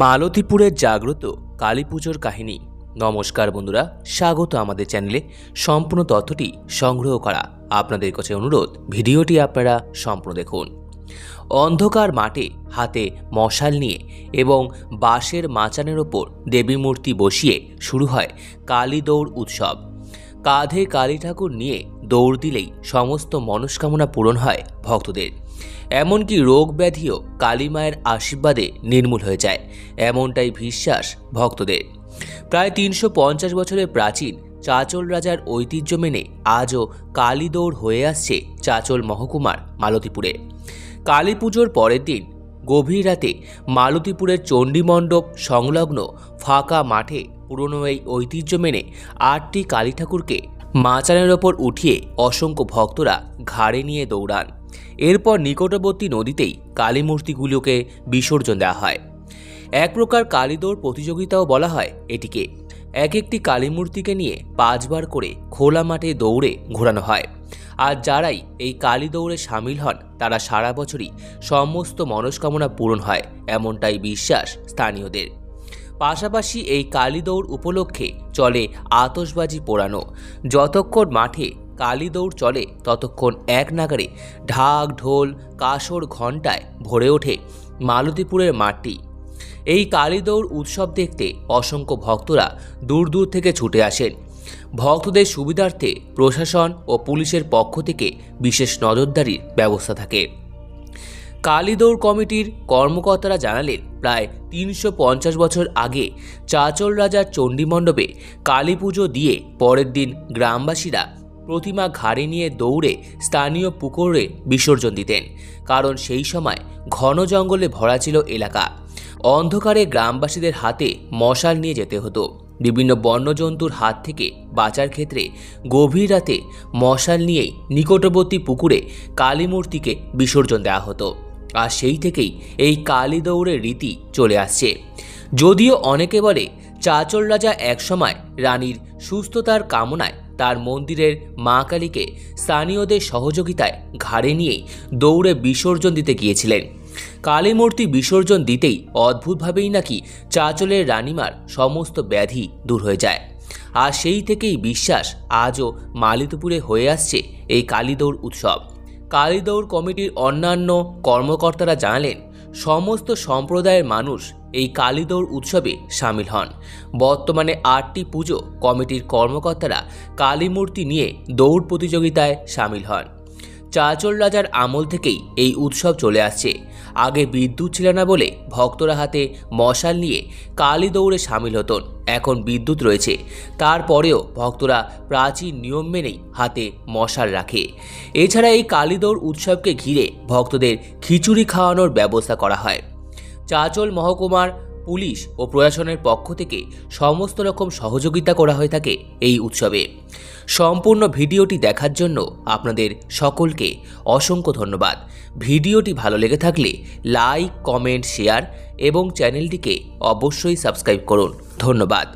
মালতীপুরের জাগ্রত কালী পুজোর কাহিনী। নমস্কার বন্ধুরা, স্বাগত আমাদের চ্যানেলে। সম্পূর্ণ তথ্যটি সংগ্রহ করা আপনাদের কাছে অনুরোধ, ভিডিওটি আপনারা সম্পূর্ণ দেখুন। অন্ধকার মাঠে হাতে মশাল নিয়ে এবং বাঁশের মাচানের ওপর দেবী মূর্তি বসিয়ে শুরু হয় কালী দৌড় উৎসব। কাঁধে কালী ঠাকুর নিয়ে দৌড় দিলেই সমস্ত মনস্কামনা পূরণ হয় ভক্তদের। এমনকি রোগ ব্যাধিও কালী মায়ের আশীর্বাদে নির্মূল হয়ে যায়, এমনটাই বিশ্বাস ভক্তদের। প্রায় তিনশো পঞ্চাশ বছরের প্রাচীন চাচল রাজার ঐতিহ্য মেনে আজও কালী দৌড় হয়ে আসছে চাচল মহকুমার মালতীপুরে। কালী পুজোর পরের দিন গভীর রাতে মালতীপুরের চণ্ডীমণ্ডপ সংলগ্ন ফাঁকা মাঠে পুরনো এই ঐতিহ্য মেনে আটটি কালী ঠাকুরকে মাচানের ওপর উঠিয়ে অসংখ্য ভক্তরা ঘাড়ে নিয়ে দৌড়ান। এরপর নিকটবর্তী নদীতেই কালী মূর্তিগুলোকে বিসর্জন দেওয়া হয়। এক প্রকার কালীদৌড় প্রতিযোগিতাও বলা হয় এটিকে। এক একটি কালীমূর্তিকে নিয়ে পাঁচবার করে খোলা মাঠে দৌড়ে ঘোরানো হয়। আর যারাই এই কালী দৌড়ে সামিল হন, তারা সারা বছরই সমস্ত মনস্কামনা পূরণ হয়, এমনটাই বিশ্বাস স্থানীয়দের। পাশাপাশি এই কালী দৌড় উপলক্ষে চলে আতসবাজি পোড়ানো। যতক্ষণ মাঠে কালী দৌড় চলে, ততক্ষণ এক নাগারে ঢাক, ঢোল, কাসর ঘণ্টায় ভরে ওঠে মালতীপুরের মাঠটি। এই কালী দৌড় উৎসব দেখতে অসংখ্য ভক্তরা দূর দূর থেকে ছুটে আসেন। ভক্তদের সুবিধার্থে প্রশাসন ও পুলিশের পক্ষ থেকে বিশেষ নজরদারির ব্যবস্থা থাকে। কালীদৌড় কমিটির কর্মকর্তারা জানালেন প্রায় তিনশো পঞ্চাশ বছর আগে চাচল রাজার চণ্ডীমণ্ডপে কালী পুজো দিয়ে পরের দিন গ্রামবাসীরা প্রতিমা ঘাড়ে নিয়ে দৌড়ে স্থানীয় পুকুরে বিসর্জন দিতেন। কারণ সেই সময় ঘন জঙ্গলে ভরা ছিল এলাকা। অন্ধকারে গ্রামবাসীদের হাতে মশাল নিয়ে যেতে হতো। বিভিন্ন বন্যজন্তুর হাত থেকে বাঁচার ক্ষেত্রে গভীর রাতে মশাল নিয়েই নিকটবর্তী পুকুরে কালীমূর্তিকে বিসর্জন দেওয়া হতো। আর সেই থেকেই এই কালী দৌড়ের রীতি চলে আসছে। যদিও অনেকে বলে, চাচল রাজা একসময় রানীর সুস্থতার কামনায় তার মন্দিরের মা কালীকে স্থানীয়দের সহযোগিতায় ঘাড়ে নিয়েই দৌড়ে বিসর্জন দিতে গিয়েছিলেন। কালী মূর্তি বিসর্জন দিতেই অদ্ভুতভাবেই নাকি চাচলের রানীমার সমস্ত ব্যাধি দূর হয়ে যায়। আর সেই থেকেই বিশ্বাস আজও মালিতপুরে হয়ে আসছে এই কালীদৌড় উৎসব। কালীদৌড় কমিটির অন্যান্য কর্মকর্তারা জানালেন, সমস্ত সম্প্রদায়ের মানুষ এই কালীদৌড় উৎসবে সামিল হন। বর্তমানে আটটি পুজো কমিটির কর্মকর্তারা কালীমূর্তি নিয়ে দৌড় প্রতিযোগিতায় সামিল হন। চাচল রাজার আমল থেকেই এই উৎসব চলে আসছে। আগে বিদ্যুৎ ছিল না বলে ভক্তরা হাতে মশাল নিয়ে কালী দৌড়ে সামিল হতেন। এখন বিদ্যুৎ রয়েছে। তারপরেও ভক্তরা প্রাচীন নিয়ম মেনেই হাতে মশাল রাখে। এছাড়া এই কালীদৌড় উৎসবকে ঘিরে ভক্তদের খিচুড়ি খাওয়ানোর ব্যবস্থা করা হয়। চাচল মহকুমার পুলিশ ও প্রশাসনের পক্ষ থেকে সমস্ত রকম সহযোগিতা করা হয়ে থাকে এই উৎসবে। সম্পূর্ণ ভিডিওটি দেখার জন্য আপনাদের সকলকে অসংখ্য ধন্যবাদ। ভিডিওটি ভালো লেগে থাকলে লাইক, কমেন্ট, শেয়ার এবং চ্যানেলটিকে অবশ্যই সাবস্ক্রাইব করুন। ধন্যবাদ।